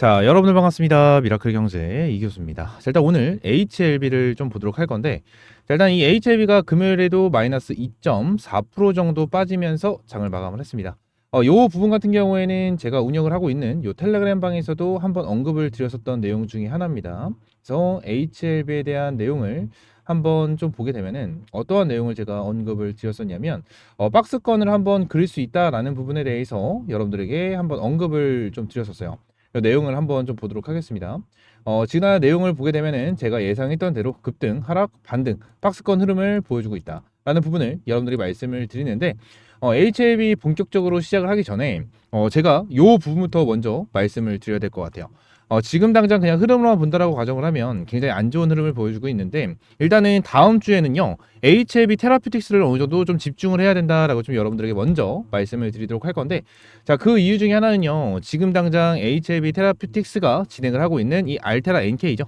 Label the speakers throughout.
Speaker 1: 자, 여러분들 반갑습니다. 미라클 경제 이 교수입니다. 자, 일단 오늘 HLB를 좀 보도록 할 건데, 자, 일단 이 HLB가 금요일에도 마이너스 2.4% 정도 빠지면서 장을 마감을 했습니다. 어, 요 부분 같은 경우에는 제가 운영을 하고 있는 요 텔레그램 방에서도 한번 언급을 드렸었던 내용 중에 하나입니다. 그래서 HLB에 대한 내용을 한번 좀 보게 되면은 어떠한 내용을 제가 언급을 드렸었냐면 어, 박스권을 한번 그릴 수 있다라는 부분에 대해서 여러분들에게 한번 언급을 좀 드렸었어요. 그 내용을 한번 좀 보도록 하겠습니다. 어, 지난 내용을 보게 되면은 제가 예상했던 대로 급등, 하락, 반등, 박스권 흐름을 보여주고 있다. 라는 부분을 여러분들이 말씀을 드리는데 어, HLB 본격적으로 시작을 하기 전에 어, 제가 요 부분부터 먼저 말씀을 드려야 될 것 같아요. 어, 지금 당장 그냥 흐름으로만 본다라고 가정을 하면 굉장히 안 좋은 흐름을 보여주고 있는데 일단은 다음 주에는요 HLB 테라피틱스를 어느 정도 좀 집중을 해야 된다라고 좀 여러분들에게 먼저 말씀을 드리도록 할 건데 자 그 이유 중에 하나는요 지금 당장 HLB 테라피틱스가 진행을 하고 있는 이 알테라 NK죠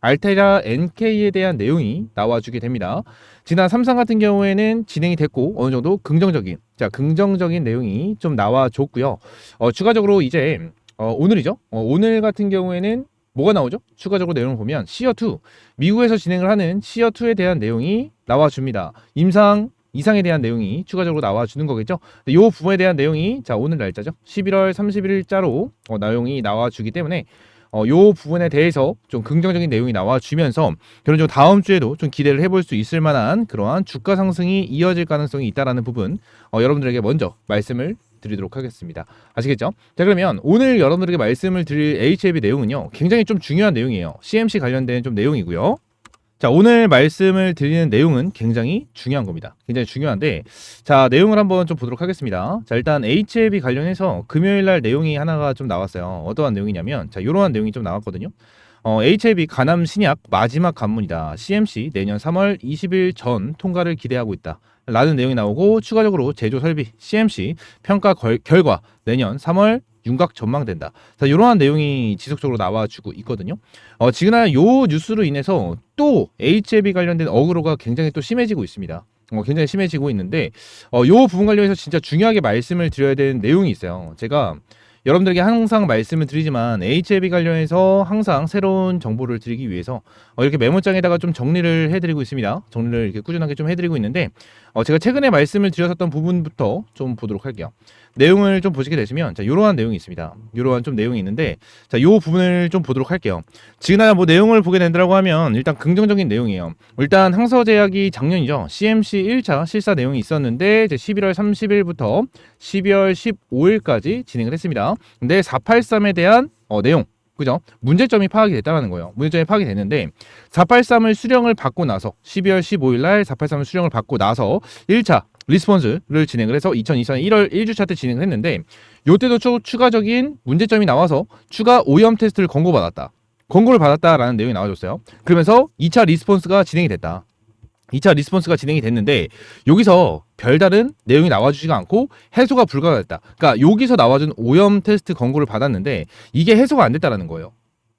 Speaker 1: 알테라 NK에 대한 내용이 나와주게 됩니다. 지난 삼성 같은 경우에는 진행이 됐고 어느 정도 긍정적인 자 긍정적인 내용이 좀 나와줬고요. 어, 추가적으로 이제 어, 오늘이죠. 어, 오늘 같은 경우에는 뭐가 나오죠? 추가적으로 내용을 보면 시어2 미국에서 진행을 하는 시어2에 대한 내용이 나와줍니다. 임상 이상에 대한 내용이 추가적으로 나와주는 거겠죠. 이 부분에 대한 내용이 자 오늘 날짜죠. 11월 31일자로 어, 내용이 나와주기 때문에 어, 요 부분에 대해서 좀 긍정적인 내용이 나와주면서 결론적으로 다음 주에도 좀 기대를 해볼 수 있을 만한 그러한 주가 상승이 이어질 가능성이 있다라는 부분 어, 여러분들에게 먼저 말씀을 드리도록 하겠습니다. 아시겠죠? 자 그러면 오늘 여러분들에게 말씀을 드릴 HLB 내용은요 굉장히 좀 중요한 내용이에요. CMC 관련된 좀 내용이고요. 자 오늘 말씀을 드리는 내용은 굉장히 중요한 겁니다. 굉장히 중요한데 자 내용을 한번 좀 보도록 하겠습니다. 자 일단 HLB 관련해서 금요일 날 내용이 하나가 좀 나왔어요. 어떠한 내용이냐면 자 이러한 내용이 좀 나왔거든요. 어, HLB 가남 신약 마지막 관문이다. CMC 내년 3월 20일 전 통과를 기대하고 있다. 라는 내용이 나오고 추가적으로 제조 설비 CMC 평가 걸, 결과 내년 3월 윤곽 전망된다. 자, 이러한 내용이 지속적으로 나와주고 있거든요. 어, 지금 요 뉴스로 인해서 또 HLB 관련된 어그로가 굉장히 또 심해지고 있습니다. 어, 굉장히 심해지고 있는데 어, 요 부분 관련해서 진짜 중요하게 말씀을 드려야 되는 내용이 있어요. 제가 여러분들에게 항상 말씀을 드리지만 HLB 관련해서 항상 새로운 정보를 드리기 위해서 어, 이렇게 메모장에다가 좀 정리를 해드리고 있습니다. 정리를 이렇게 꾸준하게 좀 해드리고 있는데 어, 제가 최근에 말씀을 드렸었던 부분부터 좀 보도록 할게요. 내용을 좀 보시게 되시면 자 이러한 내용이 있습니다. 이러한 좀 내용이 있는데 자 요 부분을 좀 보도록 할게요. 지금이나 뭐 내용을 보게 된다고 하면 일단 긍정적인 내용이에요. 일단 항서제약이 작년이죠. CMC 1차 실사 내용이 있었는데 이제 11월 30일부터 12월 15일까지 진행을 했습니다. 근데 483에 대한 어, 내용 그죠? 문제점이 파악이 됐다는 거예요. 문제점이 파악이 됐는데 483을 수령을 받고 나서 12월 15일 날 483을 수령을 받고 나서 1차 리스폰스를 진행을 해서 2024년 1월 1주차 때 진행을 했는데 요때도 추, 추가적인 문제점이 나와서 추가 오염 테스트를 권고받았다. 권고를 받았다라는 내용이 나와줬어요. 그러면서 2차 리스폰스가 진행이 됐다. 2차 리스폰스가 진행이 됐는데 여기서 별다른 내용이 나와주지가 않고 해소가 불가능했다. 그러니까 여기서 나와준 오염 테스트 권고를 받았는데 이게 해소가 안 됐다라는 거예요.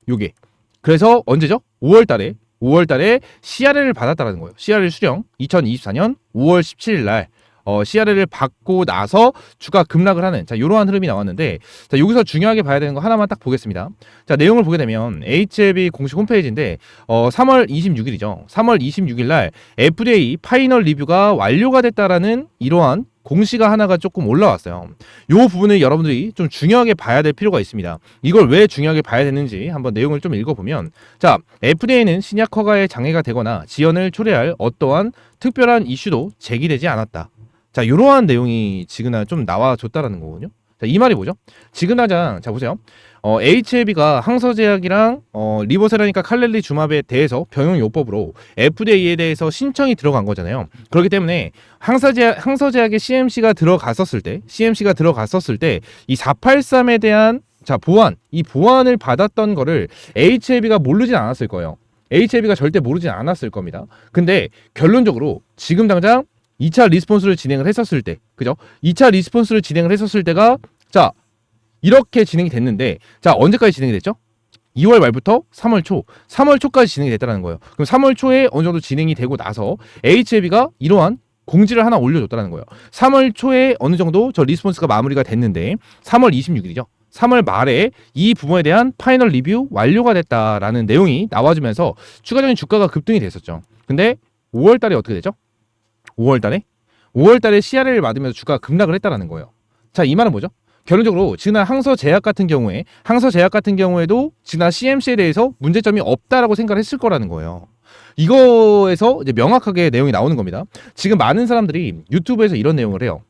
Speaker 1: 요게. 그래서 언제죠? 5월 달에 5월 달에 CRL을 받았다라는 거예요. CRL 수령 2024년 5월 17일 날 어, CRL을 받고 나서 주가 급락을 하는 자 이러한 흐름이 나왔는데 자 여기서 중요하게 봐야 되는 거 하나만 딱 보겠습니다. 자 내용을 보게 되면 HLB 공식 홈페이지인데 어, 3월 26일이죠. 3월 26일 날 FDA 파이널 리뷰가 완료가 됐다라는 이러한 공시가 하나가 조금 올라왔어요. 이 부분을 여러분들이 좀 중요하게 봐야 될 필요가 있습니다. 이걸 왜 중요하게 봐야 되는지 한번 내용을 좀 읽어보면 자 FDA는 신약 허가에 장애가 되거나 지연을 초래할 어떠한 특별한 이슈도 제기되지 않았다. 자, 이러한 내용이 지그나 좀 나와줬다라는 거거든요. 자, 이 말이 뭐죠? 지그나장, 자, 보세요. 어, HLB가 항서제약이랑 어, 리보세라니까 칼렐리 주맙에 대해서 병용요법으로 FDA에 대해서 신청이 들어간 거잖아요. 그렇기 때문에 항서제약, 항서제약의 CMC가 들어갔었을 때, CMC가 들어갔었을 때, 이 483에 대한 자, 보안, 이 보안을 받았던 거를 HLB가 모르진 않았을 거예요. HLB가 절대 모르진 않았을 겁니다. 근데 결론적으로 지금 당장 2차 리스폰스를 진행을 했었을 때, 그죠? 2차 리스폰스를 진행을 했었을 때가, 자, 이렇게 진행이 됐는데, 자, 언제까지 진행이 됐죠? 2월 말부터 3월 초, 3월 초까지 진행이 됐다는 거예요. 그럼 3월 초에 어느 정도 진행이 되고 나서 HLB가 이러한 공지를 하나 올려줬다는 거예요. 3월 초에 어느 정도 저 리스폰스가 마무리가 됐는데, 3월 26일이죠. 3월 말에 이 부분에 대한 파이널 리뷰 완료가 됐다라는 내용이 나와주면서 추가적인 주가가 급등이 됐었죠. 근데 5월 달에 어떻게 되죠? 5월 달에 5월 달에 CRL을 맞으면서 주가가 급락을 했다라는 거예요. 자, 이 말은 뭐죠? 결론적으로 지난 항서 제약 같은 경우에 항서 제약 같은 경우에도 지난 CMC에 대해서 문제점이 없다라고 생각을 했을 거라는 거예요. 이거에서 이제 명확하게 내용이 나오는 겁니다. 지금 많은 사람들이 유튜브에서 이런 내용을 해요.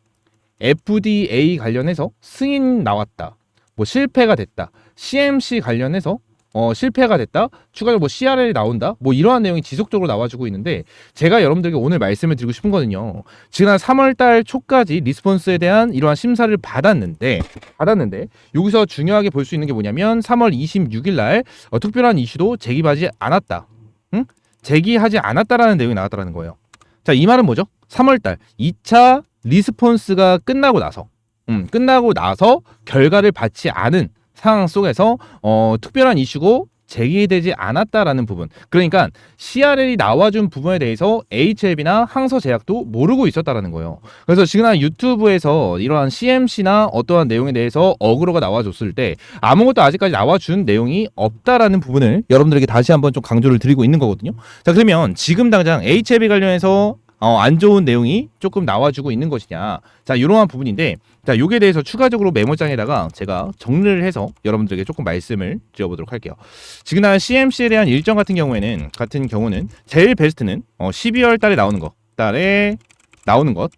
Speaker 1: FDA 관련해서 승인 나왔다. 뭐 실패가 됐다. CMC 관련해서 어, 실패가 됐다. 추가로 뭐 CRL이 나온다. 뭐 이러한 내용이 지속적으로 나와주고 있는데 제가 여러분들에게 오늘 말씀을 드리고 싶은 거는요. 지난 3월달 초까지 리스폰스에 대한 이러한 심사를 받았는데 받았는데 여기서 중요하게 볼 수 있는 게 뭐냐면 3월 26일 날 어, 특별한 이슈도 제기하지 않았다. 응? 제기하지 않았다라는 내용이 나왔다라는 거예요. 자, 이 말은 뭐죠? 3월달 2차 리스폰스가 끝나고 나서, 음, 끝나고 나서 결과를 받지 않은 상황 속에서 어, 특별한 이슈고 제기되지 않았다라는 부분. 그러니까 CRL이 나와준 부분에 대해서 HLB나 항서 제약도 모르고 있었다라는 거예요. 그래서 지금 유튜브에서 이러한 CMC나 어떠한 내용에 대해서 어그로가 나와줬을 때 아무것도 아직까지 나와준 내용이 없다라는 부분을 여러분들에게 다시 한번 좀 강조를 드리고 있는 거거든요. 자 그러면 지금 당장 HLB 관련해서 어, 안 좋은 내용이 조금 나와주고 있는 것이냐. 자, 이러한 부분인데, 자, 요게 대해서 추가적으로 메모장에다가 제가 정리를 해서 여러분들에게 조금 말씀을 드려보도록 할게요. 지금 난 CMC에 대한 일정 같은 경우에는, 같은 경우는 제일 베스트는 어, 12월 달에 나오는 것, 달에 나오는 것.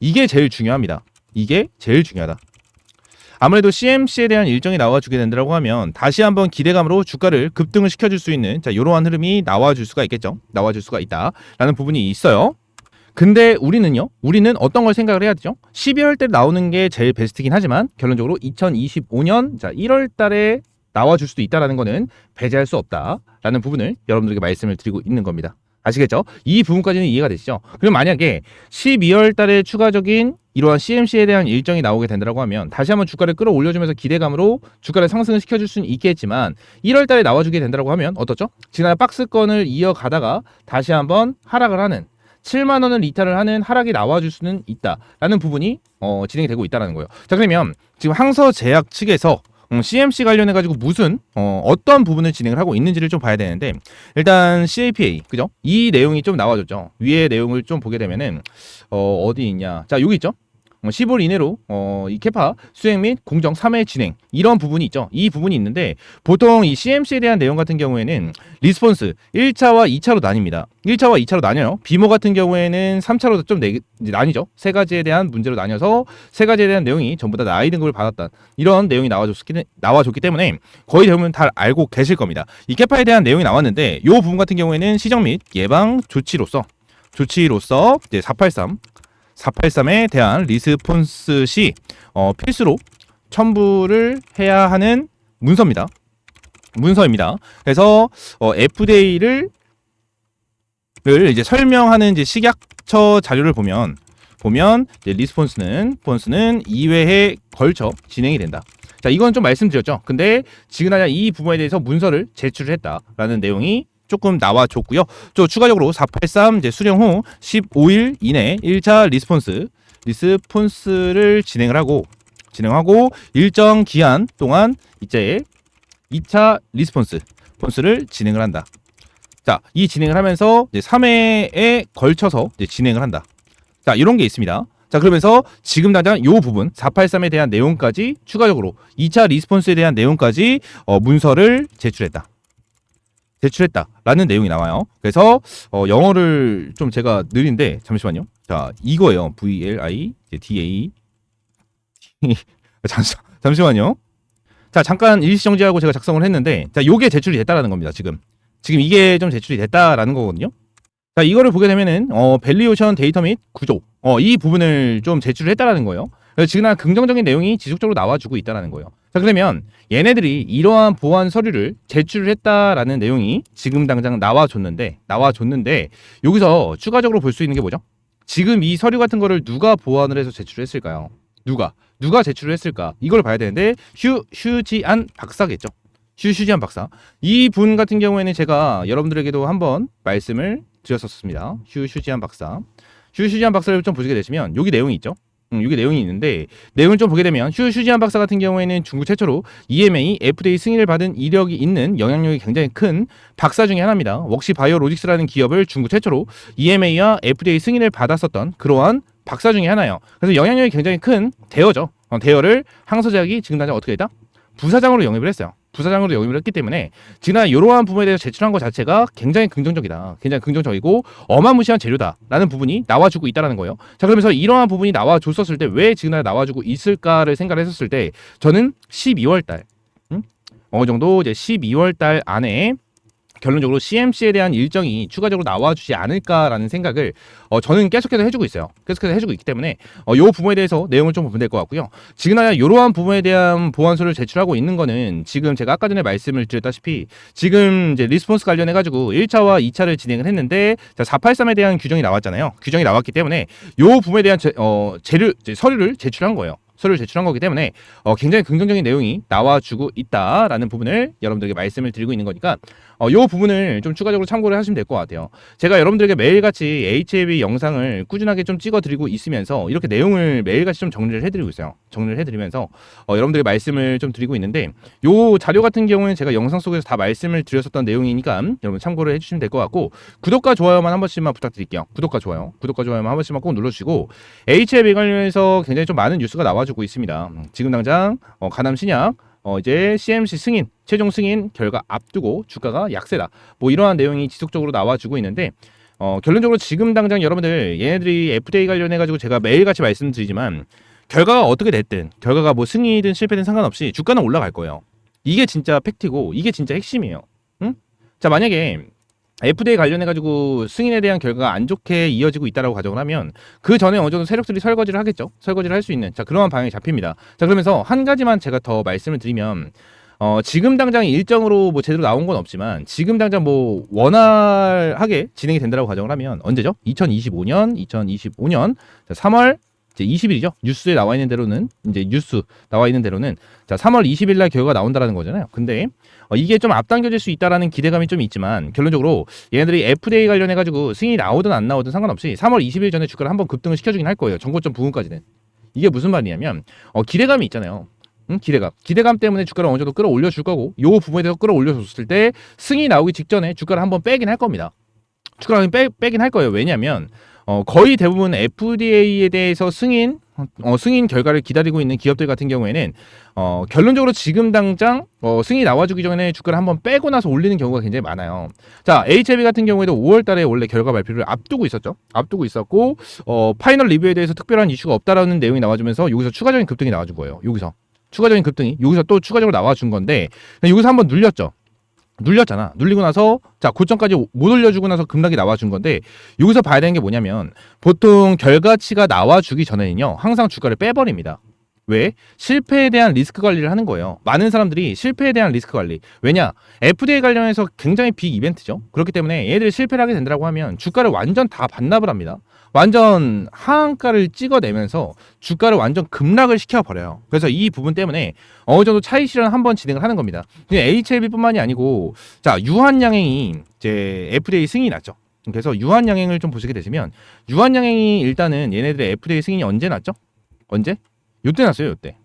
Speaker 1: 이게 제일 중요합니다. 이게 제일 중요하다. 아무래도 CMC에 대한 일정이 나와주게 된다고 하면 다시 한번 기대감으로 주가를 급등을 시켜줄 수 있는 자 이러한 흐름이 나와줄 수가 있겠죠. 나와줄 수가 있다라는 부분이 있어요. 근데 우리는요, 우리는 어떤 걸 생각을 해야 되죠? 12월 때 나오는 게 제일 베스트긴 하지만 결론적으로 2025년 자 1월 달에 나와줄 수도 있다라는 거는 배제할 수 없다라는 부분을 여러분들에게 말씀을 드리고 있는 겁니다. 아시겠죠? 이 부분까지는 이해가 되시죠? 그럼 만약에 12월 달에 추가적인 이러한 CMC에 대한 일정이 나오게 된다고 하면 다시 한번 주가를 끌어올려주면서 기대감으로 주가를 상승을 시켜줄 수는 있겠지만 1월 달에 나와주게 된다고 하면 어떻죠? 지난 박스권을 이어가다가 다시 한번 하락을 하는 7만 원을 이탈을 하는 하락이 나와줄 수는 있다라는 부분이 어, 진행이 되고 있다는 거예요. 자 그러면 지금 항서제약 측에서 음, CMC 관련해 가지고 무슨 어, 어떤 부분을 진행을 하고 있는지를 좀 봐야 되는데 일단 CAPA 그죠? 이 내용이 좀 나와줬죠. 위의 내용을 좀 보게 되면은 어, 어디 있냐? 자 여기 있죠. 어, 10월 이내로 어, 이 캐파 수행 및 공정 3회 진행 이런 부분이 있죠. 이 부분이 있는데 보통 이 CMC에 대한 내용 같은 경우에는 리스폰스 1차와 2차로 나뉩니다. 1차와 2차로 나뉘어요. 비모 같은 경우에는 3차로 좀 내, 나뉘죠. 세 가지에 대한 문제로 나뉘어서 세 가지에 대한 내용이 전부 다 나이 등급을 받았다. 이런 내용이 나와줬기, 나와줬기 때문에 거의 대부분 다 알고 계실 겁니다. 이 캐파에 대한 내용이 나왔는데 이 부분 같은 경우에는 시정 및 예방 조치로서 조치로서 이제 483 483에 대한 리스폰스 시 어, 필수로 첨부를 해야 하는 문서입니다. 문서입니다. 그래서 어, FDA를 를 이제 설명하는 이제 식약처 자료를 보면 보면 리스폰스는 폰스는 2회에 걸쳐 진행이 된다. 자, 이건 좀 말씀드렸죠. 근데 지금 하냐 이 부분에 대해서 문서를 제출을 했다라는 내용이 조금 나와줬고요. 또 추가적으로 483 이제 수령 후 15일 이내 1차 리스폰스 리스폰스를 진행을 하고 진행하고 일정 기한 동안 이제 2차 리스폰스 폰스를 진행을 한다. 자, 이 진행을 하면서 이제 3회에 걸쳐서 이제 진행을 한다. 자, 이런 게 있습니다. 자, 그러면서 지금 당장 이 부분 483에 대한 내용까지 추가적으로 2차 리스폰스에 대한 내용까지 어, 문서를 제출했다. 제출했다라는 내용이 나와요. 그래서 어, 영어를 좀 제가 느린데 잠시만요. 자, 이거예요. V L I D A 잠시 잠시만요. 자, 잠깐 일시 정지하고 제가 작성을 했는데 자, 요게 제출이 됐다라는 겁니다. 지금. 지금 이게 좀 제출이 됐다라는 거거든요. 자, 이거를 보게 되면은 어, 밸리오션 데이터 및 구조 어, 이 부분을 좀 제출을 했다라는 거예요. 그래서 지금 긍정적인 내용이 지속적으로 나와주고 있다라는 거예요. 자, 그러면 얘네들이 이러한 보안 서류를 제출을 했다라는 내용이 지금 당장 나와줬는데 나와줬는데 여기서 추가적으로 볼 수 있는 게 뭐죠? 지금 이 서류 같은 거를 누가 보완을 해서 제출을 했을까요? 누가 누가 제출을 했을까? 이걸 봐야 되는데 휴 휴지안 박사겠죠. 휴 휴지안 박사. 이 분 같은 경우에는 제가 여러분들에게도 한번 말씀을 드렸었습니다. 휴 휴지안 박사. 휴 휴지안 박사를 좀 보시게 되시면 여기 내용이 있죠. 음, 이게 내용이 있는데 내용을 좀 보게 되면 휴 슈지한 박사 같은 경우에는 중국 최초로 EMA, FDA 승인을 받은 이력이 있는 영향력이 굉장히 큰 박사 중에 하나입니다. 웍시 바이오로직스라는 기업을 중국 최초로 EMA와 FDA 승인을 받았었던 그러한 박사 중에 하나예요. 그래서 영향력이 굉장히 큰 대어죠. 어, 대어를 항소작이 지금 당장 어떻게 했다? 부사장으로 영입을 했어요. 부사장으로 영입을 했기 때문에 지난 이러한 부분에 대해서 제출한 것 자체가 굉장히 긍정적이다. 굉장히 긍정적이고 어마무시한 재료다라는 부분이 나와주고 있다라는 거예요. 자 그러면서 이러한 부분이 나와줬었을 때 왜 지금 나와주고 있을까를 생각을 했었을 때 저는 12월 달 음? 어느 정도 이제 12월 달 안에 결론적으로 CMC에 대한 일정이 추가적으로 나와주지 않을까라는 생각을 어, 저는 계속해서 해주고 있어요. 계속해서 해주고 있기 때문에 어, 요 부분에 대해서 내용을 좀 보면 될 것 같고요. 지금나야 이러한 부분에 대한 보완서를 제출하고 있는 거는 지금 제가 아까 전에 말씀을 드렸다시피 지금 이제 리스폰스 관련해 가지고 1차와 2차를 진행을 했는데 자, 483에 대한 규정이 나왔잖아요. 규정이 나왔기 때문에 요 부분에 대한 제, 어, 재료 서류를 제출한 거예요. 서류를 제출한 거기 때문에 어, 굉장히 긍정적인 내용이 나와주고 있다라는 부분을 여러분들에게 말씀을 드리고 있는 거니까 어, 요 부분을 좀 추가적으로 참고를 하시면 될 것 같아요. 제가 여러분들에게 매일같이 HLB 영상을 꾸준하게 좀 찍어드리고 있으면서 이렇게 내용을 매일같이 좀 정리를 해드리고 있어요. 정리를 해드리면서 어, 여러분들에게 말씀을 좀 드리고 있는데 요 자료 같은 경우는 제가 영상 속에서 다 말씀을 드렸었던 내용이니까 여러분 참고를 해주시면 될 것 같고 구독과 좋아요만 한 번씩만 부탁드릴게요. 구독과 좋아요, 구독과 좋아요만 한 번씩만 꼭 눌러주시고 HLB 관련해서 굉장히 좀 많은 뉴스가 나와주고 있습니다. 음, 지금 당장 어, 가남 신약 어 이제 CMC 승인 최종 승인 결과 앞두고 주가가 약세다. 뭐 이러한 내용이 지속적으로 나와주고 있는데 어 결론적으로 지금 당장 여러분들 얘네들이 FDA 관련해 가지고 제가 매일같이 말씀드리지만 결과가 어떻게 됐든 결과가 뭐 승리든 실패든 상관없이 주가는 올라갈 거예요. 이게 진짜 팩트고 이게 진짜 핵심이에요. 응? 자 만약에 FDA 관련해 가지고 승인에 대한 결과가 안 좋게 이어지고 있다라고 가정을 하면 그 전에 어느 정도 세력들이 설거지를 하겠죠. 설거지를 할 수 있는 자 그러한 방향이 잡힙니다. 자 그러면서 한 가지만 제가 더 말씀을 드리면 어 지금 당장 일정으로 뭐 제대로 나온 건 없지만 지금 당장 뭐 원활하게 진행이 된다라고 가정을 하면 언제죠? 2025년, 2025년 자, 3월 이제 20일이죠. 뉴스에 나와 있는 대로는 이제 뉴스 나와 있는 대로는 자 3월 20일 날 결과가 나온다라는 거잖아요. 근데 어, 이게 좀 앞당겨질 수 있다라는 기대감이 좀 있지만 결론적으로 얘네들이 FDA 관련해 가지고 승인이 나오든 안 나오든 상관없이 3월 20일 전에 주가를 한번 급등을 시켜주긴 할 거예요. 정고점 부분까지는 이게 무슨 말이냐면 어, 기대감이 있잖아요. 응? 기대감. 기대감 때문에 주가를 어느 정도 끌어올려 줄 거고 요 부분에 대해서 끌어올려 줬을 때 승인이 나오기 직전에 주가를 한번 빼긴 할 겁니다. 주가를 빼, 빼긴 할 거예요. 왜냐하면 어, 거의 대부분 FDA에 대해서 승인 어, 승인 결과를 기다리고 있는 기업들 같은 경우에는 어, 결론적으로 지금 당장 어, 승인이 나와주기 전에 주가를 한번 빼고 나서 올리는 경우가 굉장히 많아요. 자, HLB 같은 경우에도 5월달에 원래 결과 발표를 앞두고 있었죠. 앞두고 있었고 어, 파이널 리뷰에 대해서 특별한 이슈가 없다라는 내용이 나와주면서 여기서 추가적인 급등이 나와준 거예요. 여기서 추가적인 급등이 여기서 또 추가적으로 나와준 건데 여기서 한번 눌렸죠. 눌렸잖아. 눌리고 나서 자 고점까지 못 올려주고 나서 급락이 나와준 건데 여기서 봐야 되는 게 뭐냐면 보통 결과치가 나와주기 전에는요 항상 주가를 빼버립니다. 왜? 실패에 대한 리스크 관리를 하는 거예요. 많은 사람들이 실패에 대한 리스크 관리. 왜냐? FDA 관련해서 굉장히 빅 이벤트죠. 그렇기 때문에 얘들이 실패를 하게 된다고 하면 주가를 완전 다 반납을 합니다. 완전 하한가를 찍어내면서 주가를 완전 급락을 시켜버려요. 그래서 이 부분 때문에 어느 정도 차익 실현 한번 진행을 하는 겁니다. HLB뿐만이 아니고 자 유한양행이 이제 FDA 승인이 났죠. 그래서 유한양행을 좀 보시게 되시면 유한양행이 일단은 얘네들의 FDA 승인이 언제 났죠? 언제? 요때 났어요, 요때.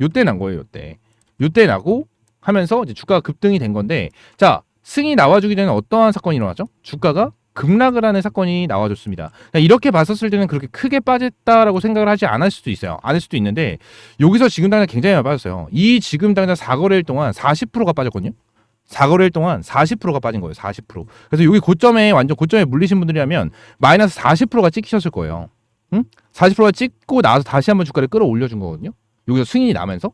Speaker 1: 요때 난 거예요, 요때. 요때 나고 하면서 이제 주가가 급등이 된 건데 자 승이 나와주기 전에 어떠한 사건이 일어났죠? 주가가 급락을 하는 사건이 나와줬습니다. 그러니까 이렇게 봤었을 때는 그렇게 크게 빠졌다라고 생각을 하지 않을 수도 있어요. 않을 수도 있는데 여기서 지금 당장 굉장히 많이 빠졌어요. 이 지금 당장 4거래일 동안 40%가 빠졌거든요. 4거래일 동안 40%가 빠진 거예요. 40%. 그래서 여기 고점에 완전 고점에 물리신 분들이라면 마이너스 40%가 찍히셨을 거예요. 응? 40%가 찍고 나서 다시 한번 주가를 끌어올려 준 거거든요. 여기서 승인이 나면서.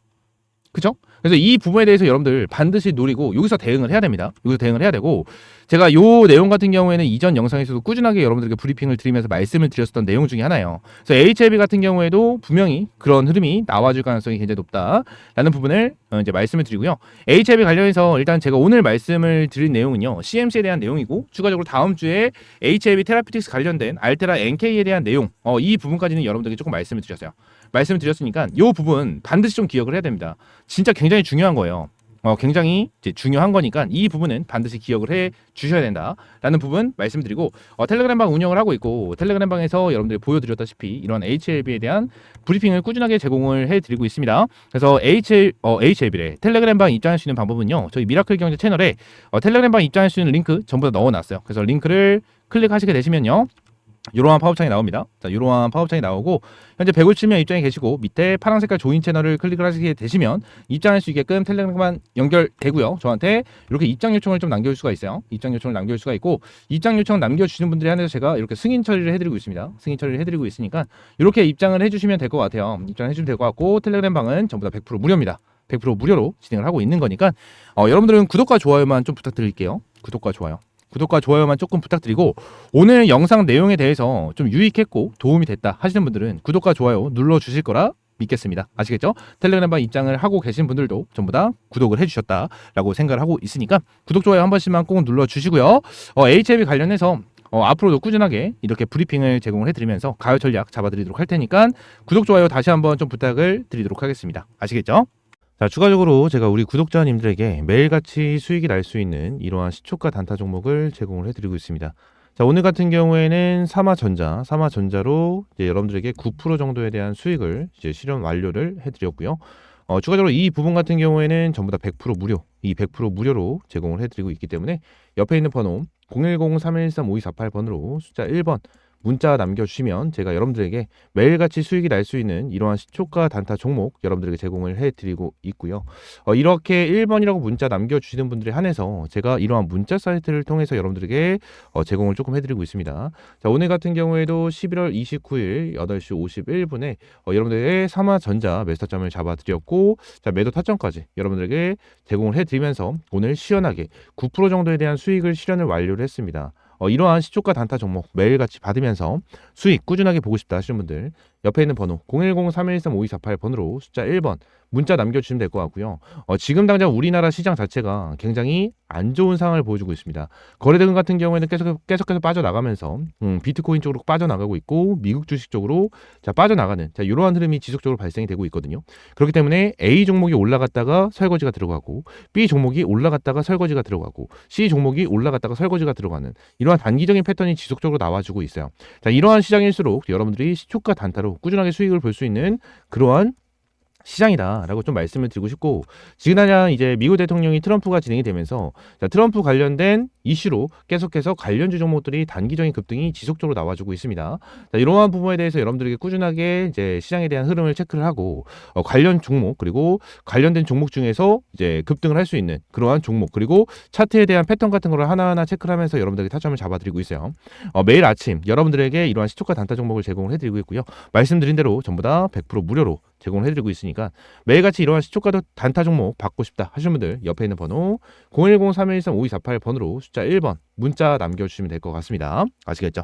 Speaker 1: 그죠? 그래서 이 부분에 대해서 여러분들 반드시 노리고 여기서 대응을 해야 됩니다. 여기서 대응을 해야 되고 제가 요 내용 같은 경우에는 이전 영상에서도 꾸준하게 여러분들에게 브리핑을 드리면서 말씀을 드렸었던 내용 중에 하나예요. 그래서 HLB 같은 경우에도 분명히 그런 흐름이 나와줄 가능성이 굉장히 높다라는 부분을 어, 이제 말씀을 드리고요. HLB 관련해서 일단 제가 오늘 말씀을 드린 내용은요. CMC에 대한 내용이고 추가적으로 다음 주에 HLB 테라피틱스 관련된 알테라 NK에 대한 내용 어, 이 부분까지는 여러분들에게 조금 말씀을 드렸어요. 말씀을 드렸으니까 이 부분 반드시 좀 기억을 해야 됩니다. 진짜 굉장히 중요한 거예요. 어, 굉장히 중요한 거니까 이 부분은 반드시 기억을 해 주셔야 된다라는 부분 말씀드리고 어, 텔레그램 방 운영을 하고 있고 텔레그램 방에서 여러분들이 보여드렸다시피 이런 HLB에 대한 브리핑을 꾸준하게 제공을 해드리고 있습니다. 그래서 HL, 어, HLB래 텔레그램 방 입장할 수 있는 방법은요. 저희 미라클 경제 채널에 어, 텔레그램 방 입장할 수 있는 링크 전부 다 넣어놨어요. 그래서 링크를 클릭하시게 되시면요. 이러한 파업창이 나옵니다. 자, 이러한 파업창이 나오고 현재 157명 입장에 계시고 밑에 파란 색깔 조인 채널을 클릭을 하시게 되시면 입장할 수 있게끔 텔레그램만 연결되고요. 저한테 이렇게 입장 요청을 좀 남겨줄 수가 있어요. 입장 요청을 남겨줄 수가 있고 입장 요청 남겨주시는 분들에 한해서 제가 이렇게 승인 처리를 해드리고 있습니다. 승인 처리를 해드리고 있으니까 이렇게 입장을 해주시면 될 것 같아요. 입장을 해주시면 될 것 같고 텔레그램 방은 전부 다 100% 무료입니다. 100% 무료로 진행을 하고 있는 거니까 어, 여러분들은 구독과 좋아요만 좀 부탁드릴게요. 구독과 좋아요. 구독과 좋아요만 조금 부탁드리고 오늘 영상 내용에 대해서 좀 유익했고 도움이 됐다 하시는 분들은 구독과 좋아요 눌러 주실 거라 믿겠습니다. 아시겠죠? 텔레그램방 입장을 하고 계신 분들도 전부 다 구독을 해주셨다라고 생각을 하고 있으니까 구독 좋아요 한 번씩만 꼭 눌러 주시고요. 어, HLB 관련해서 어, 앞으로도 꾸준하게 이렇게 브리핑을 제공을 해드리면서 가요 전략 잡아드리도록 할 테니까 구독 좋아요 다시 한번 좀 부탁을 드리도록 하겠습니다. 아시겠죠? 자, 추가적으로 제가 우리 구독자님들에게 매일같이 수익이 날 수 있는 이러한 시초가 단타 종목을 제공을 해드리고 있습니다. 자, 오늘 같은 경우에는 사마전자, 사마전자로 이제 여러분들에게 9% 정도에 대한 수익을 이제 실현 완료를 해드렸고요. 어, 추가적으로 이 부분 같은 경우에는 전부 다 100% 무료, 이 100% 무료로 제공을 해드리고 있기 때문에 옆에 있는 번호 010-3113-5248번으로 숫자 1번 문자 남겨주시면 제가 여러분들에게 매일같이 수익이 날 수 있는 이러한 시초가 단타 종목 여러분들에게 제공을 해드리고 있고요. 어, 이렇게 1번이라고 문자 남겨주시는 분들에 한해서 제가 이러한 문자 사이트를 통해서 여러분들에게 어, 제공을 조금 해드리고 있습니다. 자, 오늘 같은 경우에도 11월 29일 8시 51분에 어, 여러분들의 삼화전자 매수타점을 잡아드렸고 자, 매도 타점까지 여러분들에게 제공을 해드리면서 오늘 시원하게 9% 정도에 대한 수익을 실현을 완료를 했습니다. 어, 이러한 시초가 단타 종목 매일같이 받으면서 수익 꾸준하게 보고 싶다 하시는 분들 옆에 있는 번호 010-3113-5248번으로 숫자 1번 문자 남겨주시면 될 것 같고요. 어, 지금 당장 우리나라 시장 자체가 굉장히 안 좋은 상황을 보여주고 있습니다. 거래대금 같은 경우에는 계속, 계속해서 빠져나가면서 음, 비트코인 쪽으로 빠져나가고 있고 미국 주식 쪽으로 자, 빠져나가는 자, 이러한 흐름이 지속적으로 발생이 되고 있거든요. 그렇기 때문에 A 종목이 올라갔다가 설거지가 들어가고 B 종목이 올라갔다가 설거지가 들어가고 C 종목이 올라갔다가 설거지가 들어가는 이러한 단기적인 패턴이 지속적으로 나와주고 있어요. 자, 이러한 시장일수록 여러분들이 시초가 단타로 꾸준하게 수익을 볼 수 있는 그러한 시장이다라고 좀 말씀을 드리고 싶고 지금 당장 이제 미국 대통령이 트럼프가 진행이 되면서 자, 트럼프 관련된 이슈로 계속해서 관련주 종목들이 단기적인 급등이 지속적으로 나와주고 있습니다. 자, 이러한 부분에 대해서 여러분들에게 꾸준하게 이제 시장에 대한 흐름을 체크를 하고 어, 관련 종목 그리고 관련된 종목 중에서 이제 급등을 할 수 있는 그러한 종목 그리고 차트에 대한 패턴 같은 거를 하나하나 체크를 하면서 여러분들에게 타점을 잡아드리고 있어요. 어, 매일 아침 여러분들에게 이러한 시초가 단타 종목을 제공을 해드리고 있고요. 말씀드린 대로 전부 다 100% 무료로 제공을 해드리고 있으니까 매일같이 이러한 시초가 단타 종목 받고 싶다 하시는 분들 옆에 있는 번호 010-3113-5248 번으로 숫자 1번 문자 남겨주시면 될 것 같습니다. 아시겠죠?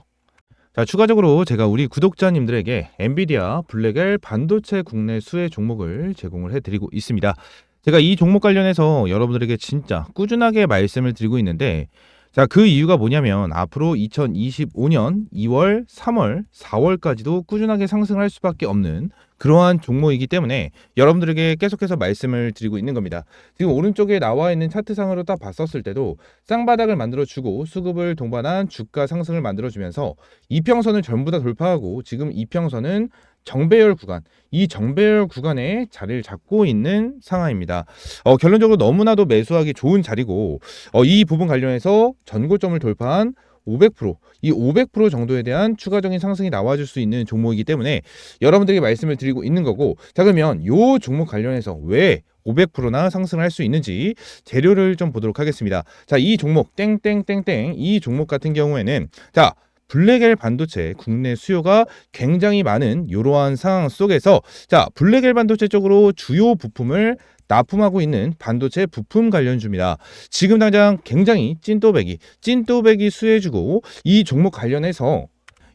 Speaker 1: 자, 추가적으로 제가 우리 구독자님들에게 엔비디아 블랙엘 반도체 국내 수혜 종목을 제공을 해드리고 있습니다. 제가 이 종목 관련해서 여러분들에게 진짜 꾸준하게 말씀을 드리고 있는데 자, 그 이유가 뭐냐면 앞으로 2025년 2월, 3월, 4월까지도 꾸준하게 상승할 수밖에 없는 그러한 종목이기 때문에 여러분들에게 계속해서 말씀을 드리고 있는 겁니다. 지금 오른쪽에 나와 있는 차트상으로 딱 봤었을 때도 쌍바닥을 만들어 주고 수급을 동반한 주가 상승을 만들어 주면서 이평선을 전부 다 돌파하고 지금 이평선은 정배열 구간, 이 정배열 구간에 자리를 잡고 있는 상황입니다. 어, 결론적으로 너무나도 매수하기 좋은 자리고 어, 이 부분 관련해서 전고점을 돌파한 500%, 이 500% 정도에 대한 추가적인 상승이 나와줄 수 있는 종목이기 때문에 여러분들에게 말씀을 드리고 있는 거고, 자 그러면 요 종목 관련해서 왜 500%나 상승을 할 수 있는지 재료를 좀 보도록 하겠습니다. 자, 이 종목 땡땡땡땡 이 종목 같은 경우에는 자 블랙엘 반도체 국내 수요가 굉장히 많은 이러한 상황 속에서 자 블랙엘 반도체 쪽으로 주요 부품을 납품하고 있는 반도체 부품 관련주입니다. 지금 당장 굉장히 찐또배기 찐또배기 수혜주고 이 종목 관련해서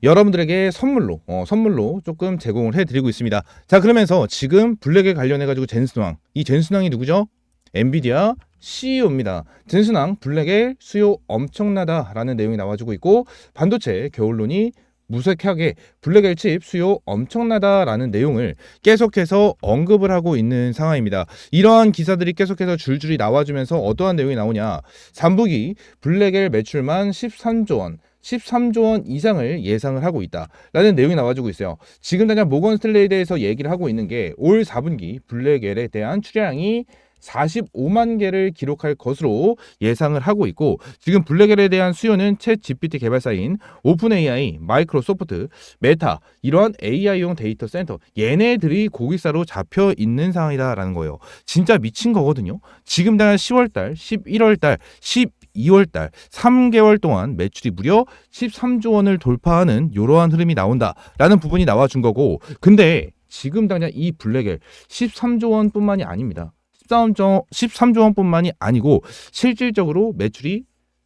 Speaker 1: 여러분들에게 선물로 어, 선물로 조금 제공을 해드리고 있습니다. 자 그러면서 지금 블랙에 관련해 가지고 젠스왕 이 젠스왕이 누구죠? 엔비디아 CEO입니다. 젠스낭 블랙의 수요 엄청나다라는 내용이 나와주고 있고 반도체 겨울론이 무색하게 블랙엘 칩 수요 엄청나다라는 내용을 계속해서 언급을 하고 있는 상황입니다. 이러한 기사들이 계속해서 줄줄이 나와주면서 어떠한 내용이 나오냐. 3분기 블랙엘 매출만 13조 원, 13조 원 이상을 예상을 하고 있다라는 내용이 나와주고 있어요. 지금 당장 모건 스텔레에 대해서 얘기를 하고 있는 게 올 4분기 블랙엘에 대한 출하량이 45만 개를 기록할 것으로 예상을 하고 있고 지금 블랙엘에 대한 수요는 챗 GPT 개발사인 오픈 AI, 마이크로소프트, 메타 이러한 AI용 데이터 센터 얘네들이 고객사로 잡혀 있는 상황이다라는 거예요. 진짜 미친 거거든요. 지금 당장 10월달, 11월달, 12월달 3개월 동안 매출이 무려 13조 원을 돌파하는 이러한 흐름이 나온다라는 부분이 나와준 거고 근데 지금 당장 이 블랙엘 13조 원뿐만이 아닙니다. 13조, 13조 원뿐만이 아니고 실질적으로 매출이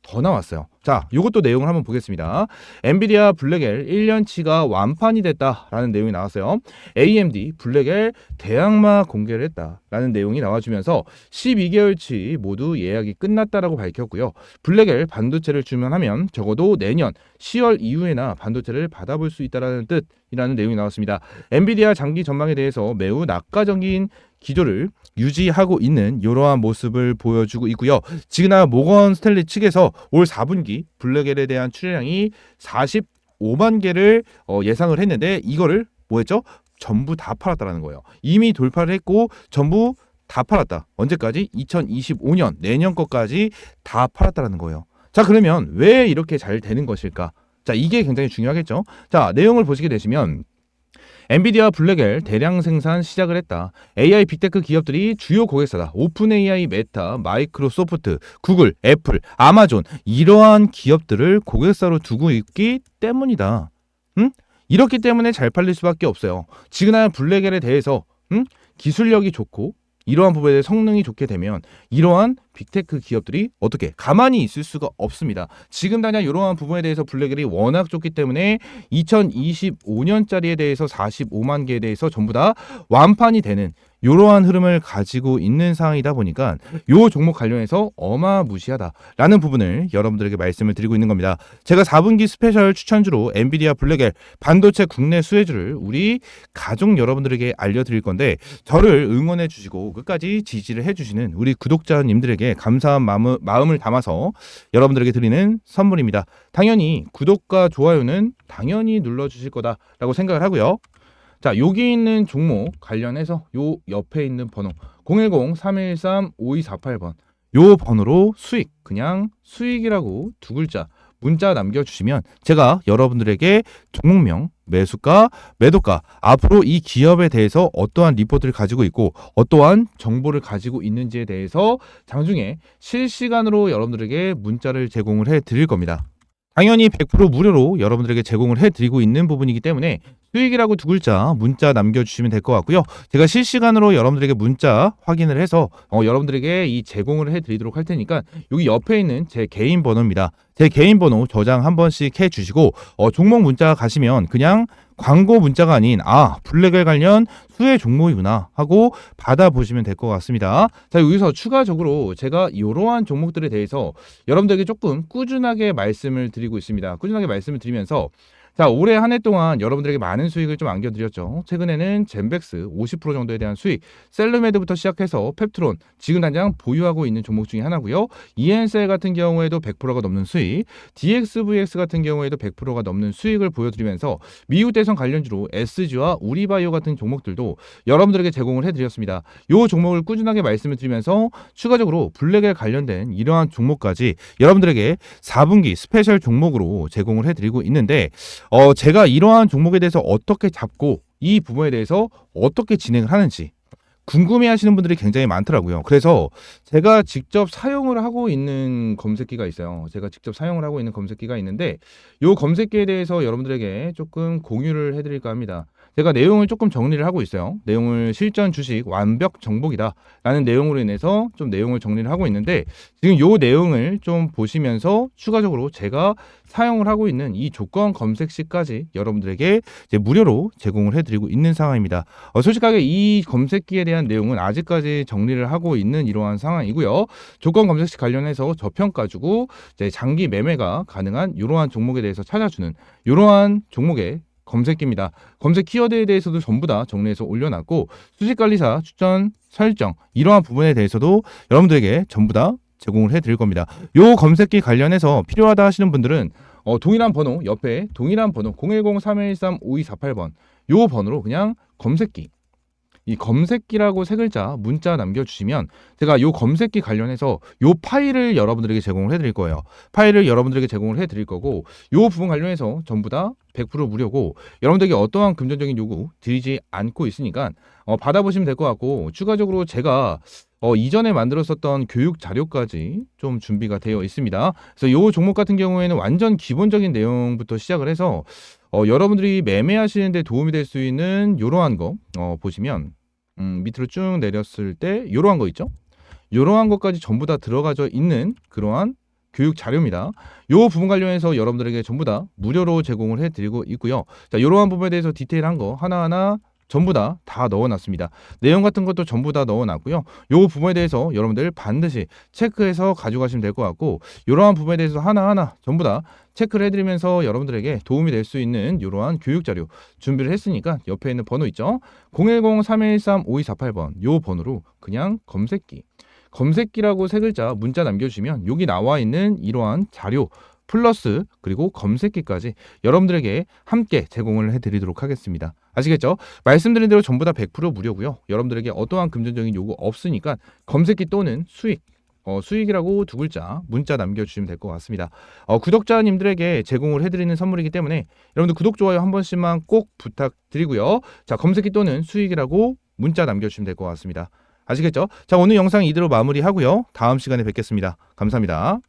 Speaker 1: 더 나왔어요. 자, 이것도 내용을 한번 보겠습니다. 엔비디아 블랙엘 1년치가 완판이 됐다라는 내용이 나왔어요. AMD 블랙엘 대항마 공개를 했다라는 내용이 나와주면서 12개월치 모두 예약이 끝났다라고 밝혔고요. 블랙엘 반도체를 주문하면 적어도 내년 10월 이후에나 반도체를 받아볼 수 있다라는 뜻이라는 내용이 나왔습니다. 엔비디아 장기 전망에 대해서 매우 낙관적인 기조를 유지하고 있는 이러한 모습을 보여주고 있고요. 지그나 모건 스탠리 측에서 올 4분기 블랙엘에 대한 출하량이 45만 개를 어, 예상을 했는데 이거를 뭐했죠? 전부 다 팔았다라는 거예요. 이미 돌파를 했고 전부 다 팔았다. 언제까지? 2025년 내년 것까지 다 팔았다라는 거예요. 자 그러면 왜 이렇게 잘 되는 것일까? 자 이게 굉장히 중요하겠죠. 자 내용을 보시게 되시면 엔비디아 블랙엘 대량 생산 시작을 했다. AI 빅테크 기업들이 주요 고객사다. 오픈 AI, 메타, 마이크로소프트, 구글, 애플, 아마존 이러한 기업들을 고객사로 두고 있기 때문이다. 응? 이렇기 때문에 잘 팔릴 수밖에 없어요. 지그나 블랙엘에 대해서 응? 기술력이 좋고 이러한 부분에 성능이 좋게 되면 이러한 빅테크 기업들이 어떻게 가만히 있을 수가 없습니다. 지금 당장 이러한 부분에 대해서 블랙엘이 워낙 좋기 때문에 2025년짜리에 대해서 45만 개에 대해서 전부 다 완판이 되는 이러한 흐름을 가지고 있는 상황이다 보니까 요 종목 관련해서 어마무시하다라는 부분을 여러분들에게 말씀을 드리고 있는 겁니다. 제가 4분기 스페셜 추천주로 엔비디아 블랙엘 반도체 국내 수혜주를 우리 가족 여러분들에게 알려드릴 건데 저를 응원해 주시고 끝까지 지지를 해주시는 우리 구독자님들에게 감사한 마음, 마음을 담아서 여러분들에게 드리는 선물입니다. 당연히 구독과 좋아요는 당연히 눌러주실 거다라고 생각을 하고요. 자, 여기 있는 종목 관련해서 요 옆에 있는 번호 010-313-5248번 요 번호로 수익 그냥 수익이라고 두 글자 문자 남겨주시면 제가 여러분들에게 종목명 매수가 매도가 앞으로 이 기업에 대해서 어떠한 리포트를 가지고 있고 어떠한 정보를 가지고 있는지에 대해서 장중에 실시간으로 여러분들에게 문자를 제공을 해 드릴 겁니다. 당연히 100% 무료로 여러분들에게 제공을 해드리고 있는 부분이기 때문에 수익이라고 두 글자 문자 남겨주시면 될 것 같고요. 제가 실시간으로 여러분들에게 문자 확인을 해서 어, 여러분들에게 이 제공을 해드리도록 할 테니까 여기 옆에 있는 제 개인 번호입니다. 제 개인 번호 저장 한 번씩 해주시고 어, 종목 문자 가시면 그냥 광고 문자가 아닌 아 블랙엘 관련 수혜 종목이구나 하고 받아보시면 될 것 같습니다. 자 여기서 추가적으로 제가 이러한 종목들에 대해서 여러분들에게 조금 꾸준하게 말씀을 드리고 있습니다. 꾸준하게 말씀을 드리면서 자 올해 한 해 동안 여러분들에게 많은 수익을 좀 안겨드렸죠. 최근에는 젠백스 50% 정도에 대한 수익, 셀루메드부터 시작해서 펩트론 지금 당장 보유하고 있는 종목 중에 하나고요. EN셀 같은 경우에도 100%가 넘는 수익, DXVX 같은 경우에도 100%가 넘는 수익을 보여드리면서 미국 대선 관련주로 SG와 우리바이오 같은 종목들도 여러분들에게 제공을 해드렸습니다. 이 종목을 꾸준하게 말씀을 드리면서 추가적으로 블랙에 관련된 이러한 종목까지 여러분들에게 4분기 스페셜 종목으로 제공을 해드리고 있는데 어, 제가 이러한 종목에 대해서 어떻게 잡고 이 부분에 대해서 어떻게 진행을 하는지 궁금해 하시는 분들이 굉장히 많더라고요. 그래서 제가 직접 사용을 하고 있는 검색기가 있어요. 제가 직접 사용을 하고 있는 검색기가 있는데 이 검색기에 대해서 여러분들에게 조금 공유를 해드릴까 합니다. 제가 내용을 조금 정리를 하고 있어요. 내용을 실전 주식 완벽 정복이다 라는 내용으로 인해서 좀 내용을 정리를 하고 있는데 지금 요 내용을 좀 보시면서 추가적으로 제가 사용을 하고 있는 이 조건 검색 시까지 여러분들에게 무료로 제공을 해드리고 있는 상황입니다. 어, 솔직하게 이 검색기에 대한 내용은 아직까지 정리를 하고 있는 이러한 상황이고요. 조건 검색 시 관련해서 저평가 주고 장기 매매가 가능한 이러한 종목에 대해서 찾아주는 이러한 종목의 검색기입니다. 검색 키워드에 대해서도 전부 다 정리해서 올려놨고 수직관리사 추천 설정 이러한 부분에 대해서도 여러분들에게 전부 다 제공을 해드릴 겁니다. 요 검색기 관련해서 필요하다 하시는 분들은 어, 동일한 번호 옆에 동일한 번호 010-3113-5248번 요 번호로 그냥 검색기 이 검색기라고 세 글자 문자 남겨주시면 제가 요 검색기 관련해서 요 파일을 여러분들에게 제공을 해드릴 거예요. 파일을 여러분들에게 제공을 해드릴 거고 요 부분 관련해서 전부 다 100% 무료고 여러분들에게 어떠한 금전적인 요구 드리지 않고 있으니까 어, 받아보시면 될 것 같고 추가적으로 제가 어, 이전에 만들었었던 교육 자료까지 좀 준비가 되어 있습니다. 그래서 요 종목 같은 경우에는 완전 기본적인 내용부터 시작을 해서 어, 여러분들이 매매하시는데 도움이 될 수 있는 요러한 거 어, 보시면 음, 밑으로 쭉 내렸을 때 요러한 거 있죠? 요러한 것까지 전부 다 들어가져 있는 그러한 교육 자료입니다. 요 부분 관련해서 여러분들에게 전부 다 무료로 제공을 해드리고 있고요. 자, 요러한 부분에 대해서 디테일한 거 하나하나 전부 다 다 넣어놨습니다. 내용 같은 것도 전부 다 넣어놨고요. 요 부분에 대해서 여러분들 반드시 체크해서 가져가시면 될 것 같고 이러한 부분에 대해서 하나하나 전부 다 체크를 해드리면서 여러분들에게 도움이 될 수 있는 이러한 교육 자료 준비를 했으니까 옆에 있는 번호 있죠? 010-3113-5248번 요 번호로 그냥 검색기 검색기라고 세 글자 문자 남겨주시면 여기 나와 있는 이러한 자료 플러스 그리고 검색기까지 여러분들에게 함께 제공을 해드리도록 하겠습니다. 아시겠죠? 말씀드린 대로 전부 다 100% 무료고요. 여러분들에게 어떠한 금전적인 요구 없으니까 검색기 또는 수익 어, 수익이라고 두 글자 문자 남겨주시면 될 것 같습니다. 어, 구독자님들에게 제공을 해드리는 선물이기 때문에 여러분들 구독 좋아요 한 번씩만 꼭 부탁드리고요. 자 검색기 또는 수익이라고 문자 남겨주시면 될 것 같습니다. 아시겠죠? 자 오늘 영상 이대로 마무리하고요. 다음 시간에 뵙겠습니다. 감사합니다.